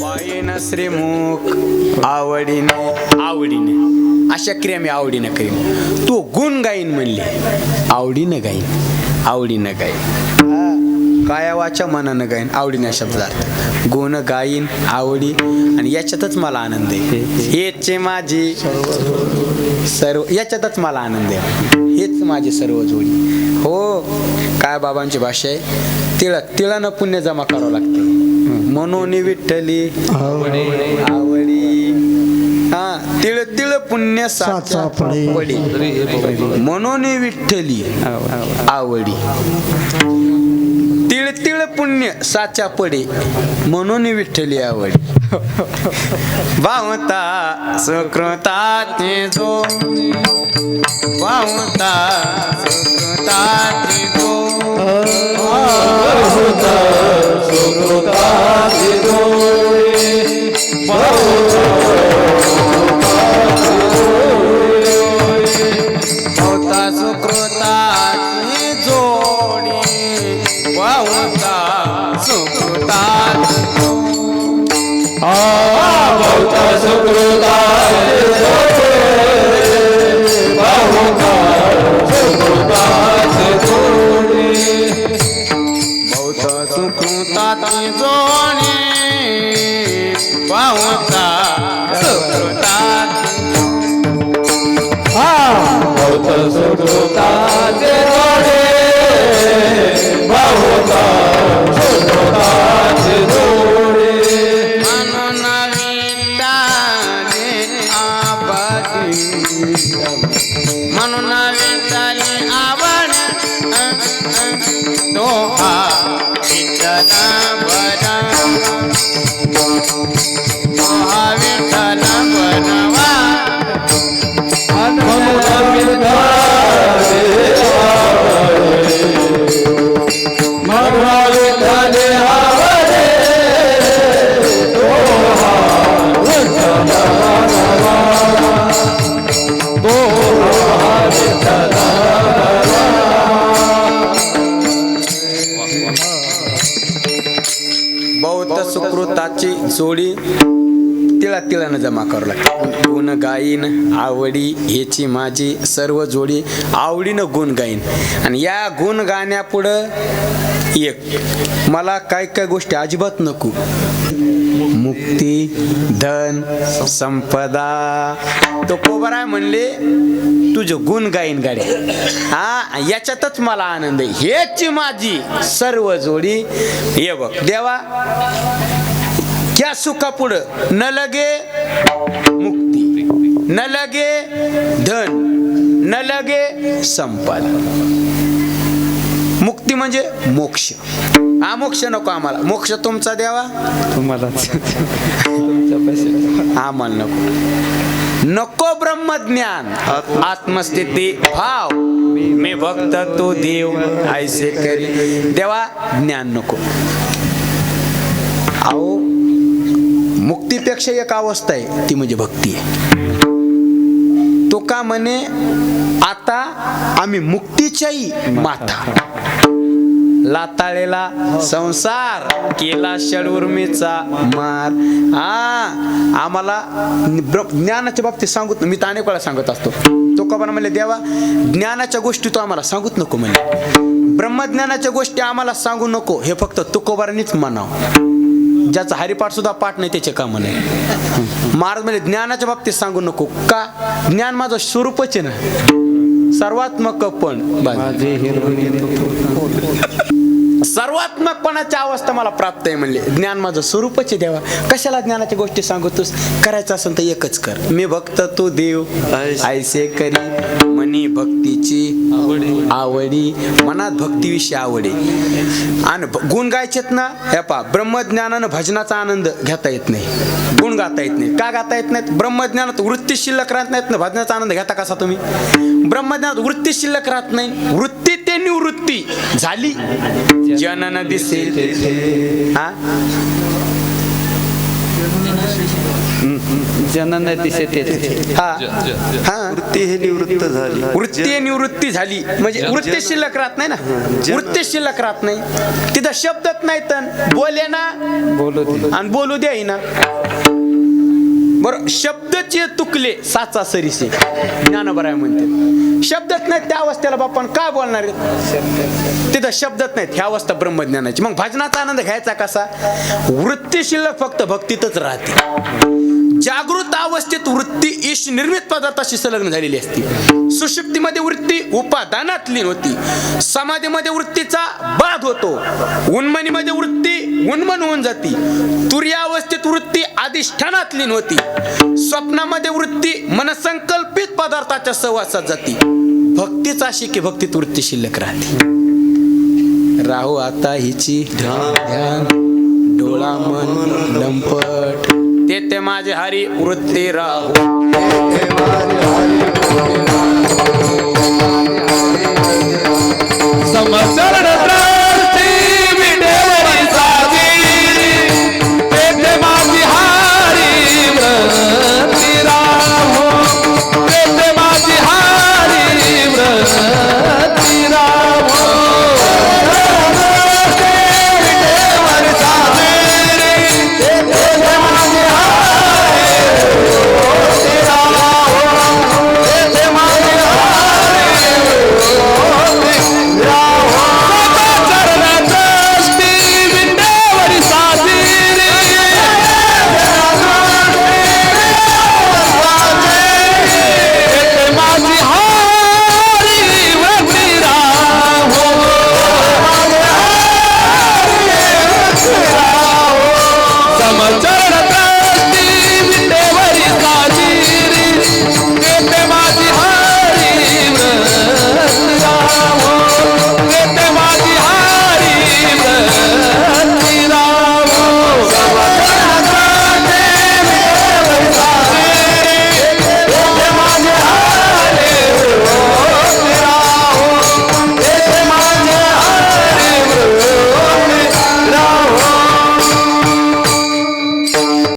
पायीन श्रीमुख आवडीने. आवडीने. अशा क्रिया मी आवडीनं करीन. तू गुण गाईन म्हणले. आवडीनं गाईन. आवडीनं गाईन. काया मनानं गाईन. आवडीनं शब्दार्थ गुण गाईन आवडी आणि याच्यातच मला आनंद आहे. हेचे माझी सर्व याच्यातच मला आनंद आहे. हेच माझी सर्व जोडी. हो. बाबांची भाषा आहे. तिळ तिळानं पुण्य जमा करावं लागते. म्हणून विठ्ठली आवडी. हा तिळ तिळ पुण्य साचा पडे. म्हणून विठ्ठली आवडी. तिळ तिळ पुण्य साचा पडे. म्हणून विठ्ठली आवडी. वाहता सुकृताचे जो वाहता म्हणून विटाले आवड. तो हा विठ्ठल बौद्ध सुकृताची जोडी तिळा तिळानं जमा करावं लागते. गुण गाईन आवडी ह्याची माझी सर्व जोडी आवडीनं गुण गाईन. आणि या गुण गाण्यापुढं एक. मला काय काय गोष्टी अजिबात नको. मुक्ती धन संपदा. तो कोबराय म्हणले तुझं गुण गाईन गाडी हा याच्यातच मला आनंद आहे. हेची माझी सर्व जोडी. हे बघ देवा क्या सुखा पुढं न लगे मुक्ती न लगे धन न लगे संपदा. मुक्ती म्हणजे मोक्ष. हा मोक्ष नको आम्हाला. मोक्ष तुमचा द्यावा. पैसे आम्हाला नको. नको ब्रह्मज्ञान. आत्मस्थिती भाव. मी भक्त तो देव ऐसे करी. देवा ज्ञान नको. अहो मुक्तीपेक्षा एक अवस्था आहे ती म्हणजे भक्ती आहे. तो का म्हणे आता आम्ही मुक्तीच्याही माथा. लाताळेला संसार केला षडुर्मीचा मार. हा आम्हाला ज्ञानाच्या बाबतीत सांगत मी तर अनेक वेळा सांगत असतो. तो का म्हणले देवा ज्ञानाच्या गोष्टी तो आम्हाला सांगूच नको म्हणे ब्रह्मज्ञानाच्या गोष्टी आम्हाला सांगू नको. हे फक्त तुकोबारांनीच म्हणावं. ज्याचा हरिपाठ सुद्धा पाठ नाही त्याचे का म्हणे महाराज म्हणजे ज्ञानाच्या बाबतीत सांगू नको. का? ज्ञान माझं स्वरूपच आहे ना. सर्वात्मक पण. सर्वात्मकपणाची अवस्था मला प्राप्त आहे म्हणले. ज्ञान माझं स्वरूपच आहे देवा. कशाला ज्ञानाच्या गोष्टी सांगतोस? करायचं असेल तर एकच कर. मी भक्त तू देव. ऐसे करी मनी भक्तीची आवडी. मनात भक्तीविषयी आवडी. आणि गुण गायचेत ना? हे पा ब्रह्मज्ञानानं भजनाचा आनंद घेता येत नाही. गुण गाता येत नाही. का गाता येत नाहीत? ब्रह्मज्ञानात वृत्ती शिल्लक राहत नाहीत ना? भजनाचा आनंद घेता कसा तुम्ही? ब्रह्मज्ञानात वृत्ती शिल्लक राहत नाही. वृत्ती ते निवृत्ती. झाली. जनन दिसेल हा. जनन दिसे तेथे हा। हा। वृत्ती हे निवृत्त झाली. वृत्ती निवृत्ती झाली. म्हणजे वृत्ती शिल्लक राहत नाही ना? वृत्ती शिल्लक राहत नाही. तिथं शब्दच नाही तर बोले ना बोलू दे. आणि बोलू द्याही ना बरं शब्दचे तुकले साचा सरीसे. ज्ञानबराय म्हणते. शब्दच नाहीत त्या अवस्थेला बाप्पा का बोलणार तिथं शब्दच नाहीत. ह्या अवस्था ब्रह्मज्ञानाची. मग भजनाचा आनंद घ्यायचा कसा? वृत्ती शिल्लक फक्त भक्तीतच राहते. जागृत अवस्थेत वृत्ती ईश निर्मित पदार्थाशी संलग्न झालेली असते. सुषुप्तीमध्ये वृत्ती उपादानात लीन होती समाधीमध्ये वृत्तीचा बाध होतो. उन्मनीमध्ये वृत्ती उन्मन होऊन जाती. तुर्यावस्थेत वृत्ती अधिष्ठानात लीन होती स्वप्नामध्ये वृत्ती मनसंकल्पित पदार्थाच्या सहवासात जाती. भक्तीच अशी की भक्तीत वृत्ती शिल्लक राहते. राहू आता हिची ध्यान. डोळा मन लंपट. ते ते माझे हरी वृत्ती राहू Allah ji